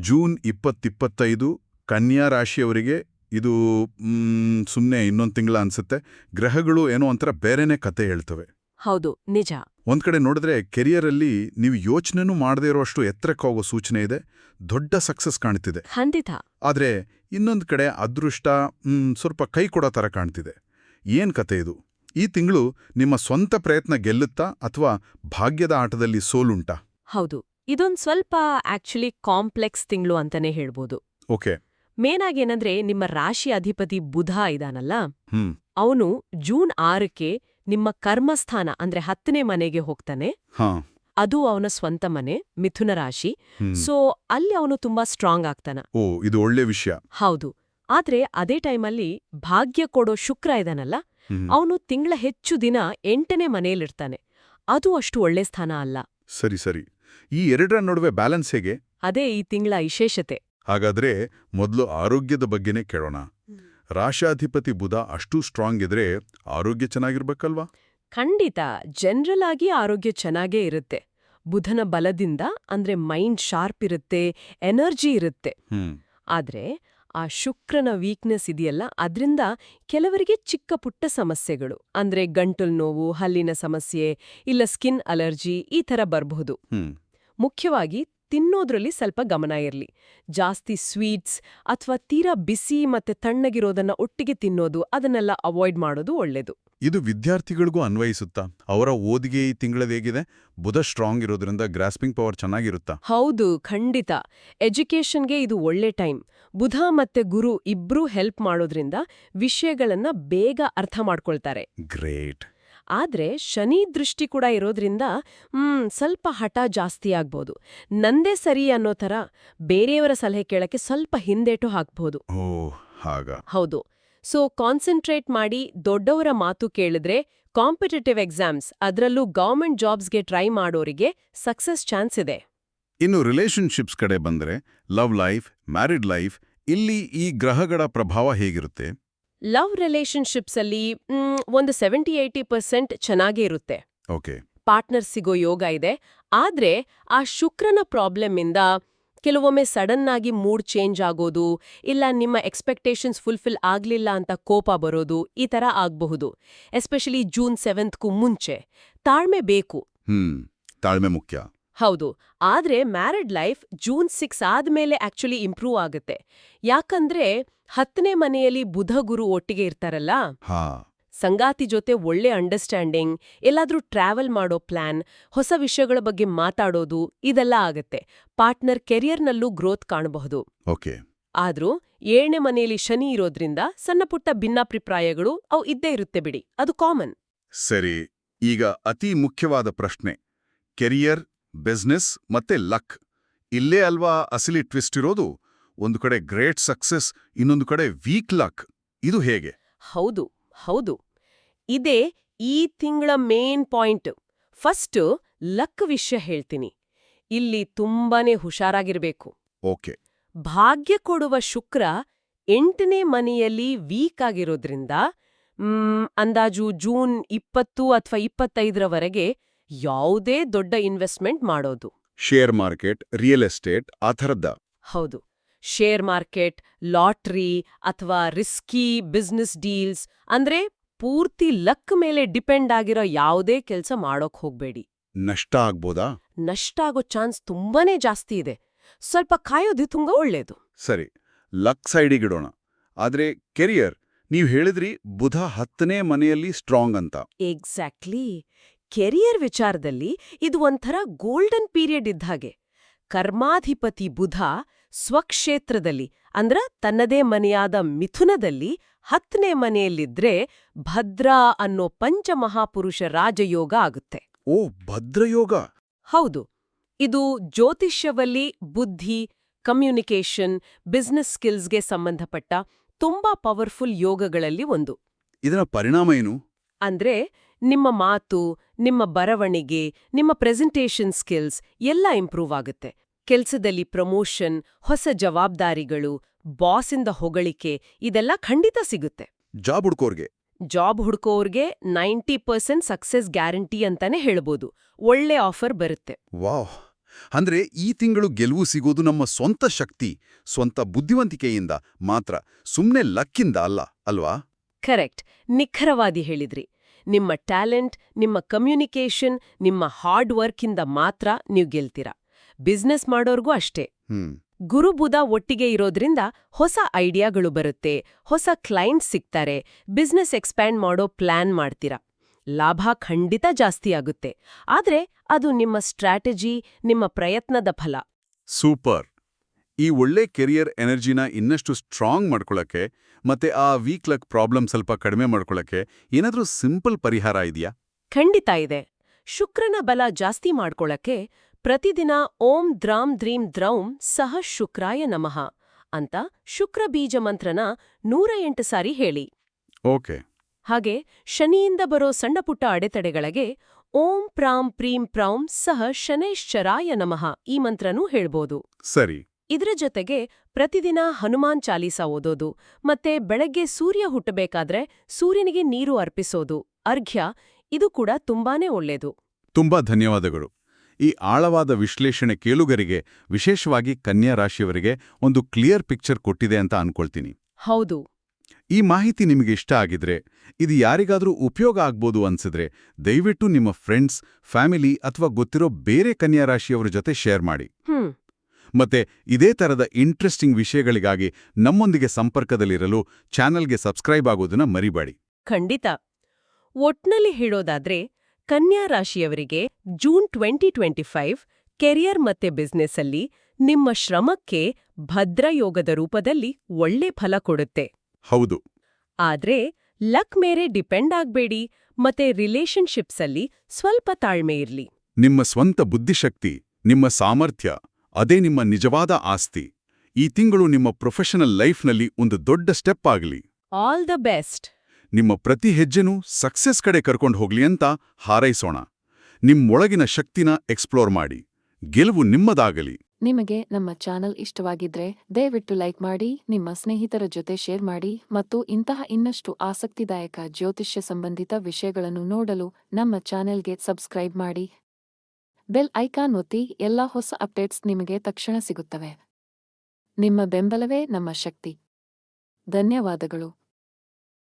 June ಇಪ್ಪತ್ತಿಪ್ಪತ್ತೈದು ಕನ್ಯಾ ರಾಶಿಯವರಿಗೆ ಇದು ಸುಮ್ಮನೆ ಇನ್ನೊಂದು ತಿಂಗಳ ಅನ್ಸುತ್ತೆ. ಗ್ರಹಗಳು ಏನೋ ಒಂಥರ ಬೇರೆನೇ ಕತೆ ಹೇಳ್ತವೆ. ಹೌದು ನಿಜ. ಒಂದ್ ಕಡೆ ನೋಡಿದ್ರೆ ಕೆರಿಯರಲ್ಲಿ ನೀವು ಯೋಚನೆನೂ ಮಾಡದೇ ಇರೋಷ್ಟು ಎತ್ತರಕ್ಕೆ ಹೋಗೋ ಸೂಚನೆ ಇದೆ. ದೊಡ್ಡ ಸಕ್ಸಸ್ ಕಾಣ್ತಿದೆ. ಖಂಡಿತ. ಆದ್ರೆ ಇನ್ನೊಂದ್ ಕಡೆ ಅದೃಷ್ಟ ಸ್ವಲ್ಪ ಕೈ ಕೊಡೋ ಥರ ಕಾಣ್ತಿದೆ. ಏನ್ ಕತೆ ಇದು? ಈ ತಿಂಗಳು ನಿಮ್ಮ ಸ್ವಂತ ಪ್ರಯತ್ನ ಗೆಲ್ಲುತ್ತಾ ಅಥವಾ ಭಾಗ್ಯದ ಆಟದಲ್ಲಿ ಸೋಲುಂಟಾ? ಹೌದು. ಇದೊಂದ್ ಸ್ವಲ್ಪ ಆಕ್ಚುಲಿ ಕಾಂಪ್ಲೆಕ್ಸ್ ತಿಂಗಳು ಅಂತಾನೆ ಹೇಳ್ಬೋದು. ಓಕೆ. ಮೇನ್ ಆಗಿ ಏನಂದ್ರೆ ನಿಮ್ಮ ರಾಶಿ ಅಧಿಪತಿ ಬುಧ ಇದಾನಲ್ಲ? ಹ್ಮ್. ಅವನು ಜೂನ್ ಆರಕ್ಕೆ ನಿಮ್ಮ ಕರ್ಮಸ್ಥಾನ ಅಂದ್ರೆ ಹತ್ತನೇ ಮನೆಗೆ ಹೋಗ್ತಾನೆ. ಅದು ಅವನ ಸ್ವಂತ ಮನೆ ಮಿಥುನ ರಾಶಿ. ಸೊ ಅಲ್ಲಿ ಅವನು ತುಂಬಾ ಸ್ಟ್ರಾಂಗ್ ಆಗ್ತಾನ. ಓ ಇದು ಒಳ್ಳೆ ವಿಷಯ. ಹೌದು. ಆದ್ರೆ ಅದೇ ಟೈಮಲ್ಲಿ ಭಾಗ್ಯ ಕೊಡೋ ಶುಕ್ರ ಇದಾನಲ್ಲ. ಅವನು ತಿಂಗಳ ಹೆಚ್ಚು ದಿನ ಎಂಟನೇ ಮನೆಯಲ್ಲಿರ್ತಾನೆ. ಅದು ಅಷ್ಟು ಒಳ್ಳೆ ಸ್ಥಾನ ಅಲ್ಲ. ಸರಿ ಸರಿ. ಈ ಎರಡರ ನಡುವೆ ಬ್ಯಾಲೆನ್ಸ್ ಹೇಗೆ? ಅದೇ ಈ ತಿಂಗಳ ವಿಶೇಷತೆ. ಹಾಗಾದ್ರೆ ಮೊದಲು ಆರೋಗ್ಯದ ಬಗ್ಗೆನೇ ಕೇಳೋಣ. ರಾಶಾಧಿಪತಿ ಬುಧ ಅಷ್ಟು ಸ್ಟ್ರಾಂಗ್ ಇದ್ರೆ ಆರೋಗ್ಯ ಚೆನ್ನಾಗಿರ್ಬೇಕಲ್ವಾ? ಖಂಡಿತ. ಜನರಲ್ ಆಗಿ ಆರೋಗ್ಯ ಚೆನ್ನಾಗೇ ಇರುತ್ತೆ. ಬುಧನ ಬಲದಿಂದ ಅಂದ್ರೆ ಮೈಂಡ್ ಶಾರ್ಪ್ ಇರುತ್ತೆ ಎನರ್ಜಿ ಇರುತ್ತೆ. ಆದ್ರೆ ಆ ಶುಕ್ರನ ವೀಕ್ನೆಸ್ ಇದೆಯಲ್ಲ ಅದರಿಂದ ಕೆಲವರಿಗೆ ಚಿಕ್ಕ ಪುಟ್ಟ ಸಮಸ್ಯೆಗಳು ಅಂದ್ರೆ ಗಂಟಲು ನೋವು ಹಲ್ಲಿನ ಸಮಸ್ಯೆ ಇಲ್ಲ ಸ್ಕಿನ್ ಅಲರ್ಜಿ ಈ ಥರ ಬರಬಹುದು. ಮುಖ್ಯವಾಗಿ ತಿನ್ನೋದ್ರಲ್ಲಿ ಸ್ವಲ್ಪ ಗಮನ ಇರಲಿ. ಜಾಸ್ತಿ ಸ್ವೀಟ್ಸ್ ಅಥವಾ ತೀರಾ ಬಿಸಿ ಮತ್ತೆ ತಣ್ಣಗಿರೋದನ್ನ ಒಟ್ಟಿಗೆ ತಿನ್ನೋದು ಅದನ್ನೆಲ್ಲ ಅವಾಯ್ಡ್ ಮಾಡೋದು ಒಳ್ಳೇದು. ಇದು ವಿದ್ಯಾರ್ಥಿಗಳಿಗೂ ಅನ್ವಯಿಸುತ್ತಾ? ಅವರ ಓದಿಗೆ ಈ ತಿಂಗಳದೇಗಿದೆ ಬುಧ ಸ್ಟ್ರಾಂಗ್ ಇರೋದ್ರಿಂದ ಗ್ರಾಸ್ಪಿಂಗ್ ಪವರ್ ಚೆನ್ನಾಗಿರುತ್ತಾ? ಹೌದು ಖಂಡಿತ. ಎಜುಕೇಷನ್ಗೆ ಇದು ಒಳ್ಳೆ ಟೈಮ್. ಬುಧ ಮತ್ತೆ ಗುರು ಇಬ್ರೂ ಹೆಲ್ಪ್ ಮಾಡೋದ್ರಿಂದ ವಿಷಯಗಳನ್ನ ಬೇಗ ಅರ್ಥ ಮಾಡ್ಕೊಳ್ತಾರೆ. ಗ್ರೇಟ್. ಆದ್ರೆ ಶನಿ ದೃಷ್ಟಿ ಕೂಡ ಇರೋದ್ರಿಂದ ಹ್ಮ್ ಸ್ವಲ್ಪ ಹಠ ಜಾಸ್ತಿ ಆಗ್ಬೋದು. ನಂದೇ ಸರಿ ಅನ್ನೋ ಥರ ಬೇರೆಯವರ ಸಲಹೆ ಕೇಳಕ್ಕೆ ಸ್ವಲ್ಪ ಹಿಂದೇಟು ಹಾಕ್ಬೋದು. ಹೌದು. ಸೊ ಕಾನ್ಸಂಟ್ರೇಟ್ ಮಾಡಿ ದೊಡ್ಡವರ ಮಾತು ಕೇಳಿದ್ರೆ ಕಾಂಪಿಟೇಟಿವ್ ಎಕ್ಸಾಮ್ಸ್ ಅದರಲ್ಲೂ ಗೌರ್ಮೆಂಟ್ ಜಾಬ್ಸ್ಗೆ ಟ್ರೈ ಮಾಡೋರಿಗೆ ಸಕ್ಸಸ್ ಚಾನ್ಸ್ ಇದೆ. ಇನ್ನು ರಿಲೇಶನ್ಶಿಪ್ಸ್ ಕಡೆ ಬಂದ್ರೆ ಲವ್ ಲೈಫ್ ಮ್ಯಾರಿಡ್ ಲೈಫ್ ಇಲ್ಲಿ ಈ ಗ್ರಹಗಳ ಪ್ರಭಾವ ಹೇಗಿರುತ್ತೆ? ಲವ್ ರಿಲೇಶನ್ಶಿಪ್ಸ್ ಅಲ್ಲಿ ಮ್, ಒಂದು ಸೆವೆಂಟಿ ಏಯ್ಟಿ ಪರ್ಸೆಂಟ್ ಚೆನ್ನಾಗೇ ಇರುತ್ತೆ. ಓಕೆ. ಪಾರ್ಟ್ನರ್ ಸಿಗೋ ಯೋಗ ಇದೆ. ಆದ್ರೆ ಆ ಶುಕ್ರನ ಪ್ರಾಬ್ಲಮ್ ಇಂದ ಕೆಲವೊಮ್ಮೆ ಸಡನ್ ಆಗಿ ಮೂಡ್ ಚೇಂಜ್ ಆಗೋದು ಇಲ್ಲ ನಿಮ್ಮ ಎಕ್ಸ್ಪೆಕ್ಟೇಷನ್ಸ್ ಫುಲ್ಫಿಲ್ ಆಗ್ಲಿಲ್ಲ ಅಂತ ಕೋಪ ಬರೋದು ಈ ತರ ಆಗಬಹುದು. ಎಸ್ಪೆಷಲಿ ಜೂನ್ ಸೆವೆಂತ್ಗೂ ಮುಂಚೆ. ತಾಳ್ಮೆ ಬೇಕು. ತಾಳ್ಮೆ ಮುಖ್ಯ. ಹೌದು. ಆದ್ರೆ ಮ್ಯಾರಿಡ್ ಲೈಫ್ ಜೂನ್ ಸಿಕ್ಸ್ ಆದ್ಮೇಲೆ ಆಕ್ಚುಲಿ ಇಂಪ್ರೂವ್ ಆಗುತ್ತೆ. ಯಾಕಂದ್ರೆ ಹತ್ತನೇ ಮನೆಯಲ್ಲಿ ಬುಧ ಗುರು ಒಟ್ಟಿಗೆ ಇರ್ತಾರಲ್ಲ? ಹಾ. ಸಂಗಾತಿ ಜೊತೆ ಒಳ್ಳೆ ಅಂಡರ್ಸ್ಟ್ಯಾಂಡಿಂಗ್ ಎಲ್ಲಾದ್ರೂ ಟ್ರಾವೆಲ್ ಮಾಡೋ ಪ್ಲಾನ್ ಹೊಸ ವಿಷಯಗಳ ಬಗ್ಗೆ ಮಾತಾಡೋದು ಇದೆಲ್ಲ ಆಗತ್ತೆ. ಪಾರ್ಟ್ನರ್ ಕೆರಿಯರ್ನಲ್ಲೂ ಗ್ರೋತ್ ಕಾಣಬಹುದು. ಓಕೆ. ಆದ್ರೂ ಏಳನೇ ಮನೆಯಲ್ಲಿ ಶನಿ ಇರೋದ್ರಿಂದ ಸಣ್ಣಪುಟ್ಟ ಭಿನ್ನಾಭಿಪ್ರಾಯಗಳು ಅವು ಇದ್ದೇ ಇರುತ್ತೆ ಬಿಡಿ ಅದು ಕಾಮನ್ ಸರಿ ಈಗ ಅತಿ ಮುಖ್ಯವಾದ ಪ್ರಶ್ನೆ. ಕೆರಿಯರ್ ಬಿಸ್ನೆಸ್ ಮತ್ತೆ ಲಕ್ ಇಲ್ಲೇ ಅಲ್ವಾ ಅಸಲಿ ಟ್ವಿಸ್ಟ್ ಇರೋದು? ಒಂದು ಕಡೆ ಗ್ರೇಟ್ ಸಕ್ಸಸ್ ಇನ್ನೊಂದು ಕಡೆ ವೀಕ್ ಲಕ್. ಇದು ಹೇಗೆ? ಹೌದು ಹೌದು. ಇದೇ ಈ ತಿಂಗಳ ಮೇನ್ ಪಾಯಿಂಟ್. ಫಸ್ಟ್ ಲಕ್ ವಿಷಯ ಹೇಳ್ತೀನಿ. ಇಲ್ಲಿ ತುಂಬಾನೇ ಹುಷಾರಾಗಿರ್ಬೇಕು. ಓಕೆ. ಭಾಗ್ಯ ಕೊಡುವ ಶುಕ್ರ ಎಂಟನೇ ಮನೆಯಲ್ಲಿ ವೀಕ್ ಆಗಿರೋದ್ರಿಂದ ಅಂದಾಜು ಜೂನ್ ಇಪ್ಪತ್ತು ಅಥವಾ ಇಪ್ಪತ್ತೈದರವರೆಗೆ ಯಾವುದೇ ದೊಡ್ಡ ಇನ್ವೆಸ್ಟ್ಮೆಂಟ್ ಮಾಡೋದು. ಶೇರ್ ಮಾರ್ಕೆಟ್ ರಿಯಲ್ ಎಸ್ಟೇಟ್ ಆ ಥರದ್ದ. ಹೌದು. ಶೇರ್ ಮಾರ್ಕೆಟ್ ಲಾಟ್ರಿ ಅಥವಾ ರಿಸ್ಕಿ ಬಿಸ್ನೆಸ್ ಡೀಲ್ಸ್ ಅಂದ್ರೆ ಪೂರ್ತಿ ಲಕ್ ಮೇಲೆ ಡಿಪೆಂಡ್ ಆಗಿರೋ ಯಾವುದೇ ಕೆಲಸ ಮಾಡೋಕ್ ಹೋಗ್ಬೇಡಿ. ನಷ್ಟ ಆಗ್ಬೋದಾ? ನಷ್ಟ ಆಗೋ ಚಾನ್ಸ್ ತುಂಬಾನೇ ಜಾಸ್ತಿ ಇದೆ. ಸ್ವಲ್ಪ ಕಾಯೋದು ತುಂಬಾ ಒಳ್ಳೇದು. ಸರಿ ಲಕ್ ಸೈಡಿಗಿಡೋಣ ಆದ್ರೆ ಕೆರಿಯರ್ ನೀವು ಹೇಳಿದ್ರಿ ಬುಧ ಹತ್ತನೇ ಮನೆಯಲ್ಲಿ ಸ್ಟ್ರಾಂಗ್ ಅಂತ. ಎಕ್ಸಾಕ್ಟ್ಲಿ ಕೆರಿಯರ್ ವಿಚಾರದಲ್ಲಿ ಇದು ಒಂಥರ ಗೋಲ್ಡನ್ ಪೀರಿಯಡ್ ಇದ್ಹಾಗೆ ಕರ್ಮಾಧಿಪತಿ ಬುಧ ಸ್ವಕ್ಷೇತ್ರದಲ್ಲಿ ಅಂದ್ರ ತನ್ನದೇ ಮನೆಯಾದ ಮಿಥುನದಲ್ಲಿ ಹತ್ತನೇ ಮನೆಯಲ್ಲಿದ್ರೆ ಭದ್ರ ಅನ್ನೋ ಪಂಚಮಹಾಪುರುಷ ರಾಜಯೋಗ ಆಗುತ್ತೆ. ಓ ಭದ್ರಯೋಗ? ಹೌದು. ಇದು ಜ್ಯೋತಿಷ್ಯವಲ್ಲಿ ಬುದ್ಧಿ ಕಮ್ಯುನಿಕೇಷನ್ ಬಿಸ್ನೆಸ್ ಸ್ಕಿಲ್ಸ್ಗೆ ಸಂಬಂಧಪಟ್ಟ ತುಂಬಾ ಪವರ್ಫುಲ್ ಯೋಗಗಳಲ್ಲಿ ಒಂದು. ಇದರ ಪರಿಣಾಮ ಏನು? ಅಂದ್ರೆ ನಿಮ್ಮ ಮಾತು ನಿಮ್ಮ ಬರವಣಿಗೆ ನಿಮ್ಮ ಪ್ರೆಸೆಂಟೇಷನ್ ಸ್ಕಿಲ್ಸ್ ಎಲ್ಲ ಇಂಪ್ರೂವ್ ಆಗುತ್ತೆ. ಕೆಲ್ಸದಲ್ಲಿ ಪ್ರಮೋಷನ್ ಹೊಸ ಜವಾಬ್ದಾರಿಗಳು ಬಾಸಿಂದ ಹೊಗಳಿಕೆ ಇದೆಲ್ಲ ಖಂಡಿತ ಸಿಗುತ್ತೆ. ಜಾಬ್ ಹುಡ್ಕೋರ್ಗೆ. ಜಾಬ್ ಹುಡ್ಕೋರ್ಗೆ ನೈಂಟಿ ಪರ್ಸೆಂಟ್ ಸಕ್ಸೆಸ್ ಗ್ಯಾರಂಟಿ ಅಂತಾನೆ ಹೇಳ್ಬೋದು. ಒಳ್ಳೆ ಆಫರ್ ಬರುತ್ತೆ. ವಾಹ್ ಅಂದ್ರೆ ಈ ತಿಂಗಳು ಗೆಲುವು ಸಿಗೋದು ನಮ್ಮ ಸ್ವಂತ ಶಕ್ತಿ ಸ್ವಂತ ಬುದ್ಧಿವಂತಿಕೆಯಿಂದ ಮಾತ್ರ ಸುಮ್ನೆ ಲಕ್ಕಿಂದ ಅಲ್ಲ ಅಲ್ವಾ? ಕರೆಕ್ಟ್. ನಿಖರವಾದಿ ಹೇಳಿದ್ರಿ. ನಿಮ್ಮ ಟ್ಯಾಲೆಂಟ್ ನಿಮ್ಮ ಕಮ್ಯುನಿಕೇಷನ್ ನಿಮ್ಮ ಹಾರ್ಡ್ ವರ್ಕಿಂದ ಮಾತ್ರ ನೀವು ಗೆಲ್ತೀರಾ. ಬಿಸ್ನೆಸ್ ಮಾಡೋರ್ಗೂ ಅಷ್ಟೇ. ಗುರು ಬುಧ ಒಟ್ಟಿಗೆ ಇರೋದ್ರಿಂದ ಹೊಸ ಐಡಿಯಾಗಳು ಬರುತ್ತೆ ಹೊಸ ಕ್ಲೈಂಟ್ಸ್ ಸಿಗ್ತಾರೆ ಬಿಸ್ನೆಸ್ ಎಕ್ಸ್ಪ್ಯಾಂಡ್ ಮಾಡೋ ಪ್ಲಾನ್ ಮಾಡ್ತೀರಾ. ಲಾಭ ಖಂಡಿತ ಜಾಸ್ತಿ ಆಗುತ್ತೆ ಆದ್ರೆ ಅದು ನಿಮ್ಮ ಸ್ಟ್ರಾಟಜಿ ನಿಮ್ಮ ಪ್ರಯತ್ನದ ಫಲ. ಸೂಪರ್. ಈ ಒಳ್ಳೆ ಕೆರಿಯರ್ ಎನರ್ಜಿನ ಇನ್ನಷ್ಟು ಸ್ಟ್ರಾಂಗ್ ಮಾಡ್ಕೊಳಕ್ಕೆ ಮತ್ತೆ ಆ ವೀಕ್ ಲಕ್ ಪ್ರಾಬ್ಲಮ್ ಸ್ವಲ್ಪ ಕಡಿಮೆ ಮಾಡ್ಕೊಳಕ್ಕೆ ಏನಾದರೂ ಸಿಂಪಲ್ ಪರಿಹಾರ ಇದೆಯಾ? ಖಂಡಿತ ಇದೆ. ಶುಕ್ರನ ಬಲ ಜಾಸ್ತಿ ಮಾಡ್ಕೊಳಕ್ಕೆ ಪ್ರತಿದಿನ ಓಂ ದ್ರಾಂ ದ್ರೀಂ ದ್ರೌಂ ಸಹ ಶುಕ್ರಾಯ ನಮಃ ಅಂತ ಶುಕ್ರ ಬೀಜ ಮಂತ್ರನ ನೂರ ಎಂಟು ಸಾರಿ ಹೇಳಿ. ಓಕೆ. ಹಾಗೆ ಶನಿಯಿಂದ ಬರೋ ಸಣ್ಣಪುಟ್ಟ ಅಡೆತಡೆಗಳಿಗೆ ಓಂ ಪ್ರಾಂ ಪ್ರೀಂ ಪ್ರೌಂ ಸಹ ಶನೈಶ್ಚರಾಯ ನಮಃ ಈ ಮಂತ್ರನೂ ಹೇಳ್ಬೋದು. ಸರಿ. ಇದರ ಜೊತೆಗೆ ಪ್ರತಿದಿನ ಹನುಮಾನ್ ಚಾಲೀಸ ಓದೋದು ಮತ್ತೆ ಬೆಳಗ್ಗೆ ಸೂರ್ಯ ಹುಟ್ಟಬೇಕಾದ್ರೆ ಸೂರ್ಯನಿಗೆ ನೀರು ಅರ್ಪಿಸೋದು ಅರ್ಘ್ಯ ಇದು ಕೂಡ ತುಂಬಾನೇ ಒಳ್ಳೇದು. ತುಂಬಾ ಧನ್ಯವಾದಗಳು. ಈ ಆಳವಾದ ವಿಶ್ಲೇಷಣೆ ಕೇಳುಗರಿಗೆ ವಿಶೇಷವಾಗಿ ಕನ್ಯಾ ರಾಶಿಯವರಿಗೆ ಒಂದು ಕ್ಲಿಯರ್ ಪಿಕ್ಚರ್ ಕೊಟ್ಟಿದೆ ಅಂತ ಅನ್ಕೊಳ್ತೀನಿ. ಹೌದು. ಈ ಮಾಹಿತಿ ನಿಮಗೆ ಇಷ್ಟ ಆಗಿದ್ರೆ ಇದು ಯಾರಿಗಾದರೂ ಉಪಯೋಗ ಆಗ್ಬೋದು ಅನ್ಸಿದ್ರೆ ದಯವಿಟ್ಟು ನಿಮ್ಮ ಫ್ರೆಂಡ್ಸ್ ಫ್ಯಾಮಿಲಿ ಅಥವಾ ಗೊತ್ತಿರೋ ಬೇರೆ ಕನ್ಯಾ ರಾಶಿಯವರ ಜೊತೆ ಶೇರ್ ಮಾಡಿ. ಮತ್ತೆ ಇದೇ ತರದ ಇಂಟ್ರೆಸ್ಟಿಂಗ್ ವಿಷಯಗಳಿಗಾಗಿ ನಮ್ಮೊಂದಿಗೆ ಸಂಪರ್ಕದಲ್ಲಿರಲು ಚಾನಲ್ಗೆ ಸಬ್ಸ್ಕ್ರೈಬ್ ಆಗೋದನ್ನ ಮರಿಬೇಡಿ. ಖಂಡಿತ. ಒಟ್ನಲ್ಲಿ ಹೇಳೋದಾದ್ರೆ ಕನ್ಯಾ ರಾಶಿಯವರಿಗೆ June twenty twenty five career ಮತ್ತೆ ಬಿಸ್ನೆಸ್ಸಲ್ಲಿ ನಿಮ್ಮ ಶ್ರಮಕ್ಕೆ ಭದ್ರಯೋಗದ ರೂಪದಲ್ಲಿ ಒಳ್ಳೆ ಫಲ ಕೊಡುತ್ತೆ. ಹೌದು. ಆದ್ರೆ ಲಕ್ ಮೇರೆ ಡಿಪೆಂಡ್ ಆಗ್ಬೇಡಿ ಮತ್ತೆ ರಿಲೇಷನ್ಶಿಪ್ಸಲ್ಲಿ ಸ್ವಲ್ಪ ತಾಳ್ಮೆ ಇರ್ಲಿ. ನಿಮ್ಮ ಸ್ವಂತ ಬುದ್ಧಿಶಕ್ತಿ ನಿಮ್ಮ ಸಾಮರ್ಥ್ಯ ಅದೇ ನಿಮ್ಮ ನಿಜವಾದ ಆಸ್ತಿ ಈ ತಿಂಗಳು ನಿಮ್ಮ ಪ್ರೊಫೆಷನಲ್ ಲೈಫ್ನಲ್ಲಿ ಒಂದು ದೊಡ್ಡ ಸ್ಟೆಪ್ ಆಗಲಿ. All the best! ನಿಮ್ಮ ಪ್ರತಿ ಹೆಜ್ಜೆನೂ ಸಕ್ಸೆಸ್ ಕಡೆ ಕರ್ಕೊಂಡು ಹೋಗ್ಲಿ ಅಂತ ಹಾರೈಸೋಣ. ನಿಮ್ಮೊಳಗಿನ ಶಕ್ತಿನ ಎಕ್ಸ್ಪ್ಲೋರ್ ಮಾಡಿ. ಗೆಲುವು ನಿಮ್ಮದಾಗಲಿ. ನಿಮಗೆ ನಮ್ಮ ಚಾನಲ್ ಇಷ್ಟವಾಗಿದ್ರೆ ದಯವಿಟ್ಟು ಲೈಕ್ ಮಾಡಿ, ನಿಮ್ಮ ಸ್ನೇಹಿತರ ಜೊತೆ ಶೇರ್ ಮಾಡಿ ಮತ್ತು ಇಂತಹ ಇನ್ನಷ್ಟು ಆಸಕ್ತಿದಾಯಕ ಜ್ಯೋತಿಷ್ಯ ಸಂಬಂಧಿತ ವಿಷಯಗಳನ್ನು ನೋಡಲು ನಮ್ಮ ಚಾನೆಲ್ಗೆ ಸಬ್ಸ್ಕ್ರೈಬ್ ಮಾಡಿ. ಬೆಲ್ ಐಕಾನ್ ಒತ್ತಿ ಎಲ್ಲಾ ಹೊಸ ಅಪ್ಡೇಟ್ಸ್ ನಿಮಗೆ ತಕ್ಷಣ ಸಿಗುತ್ತವೆ. ನಿಮ್ಮ ಬೆಂಬಲವೇ ನಮ್ಮ ಶಕ್ತಿ. ಧನ್ಯವಾದಗಳು.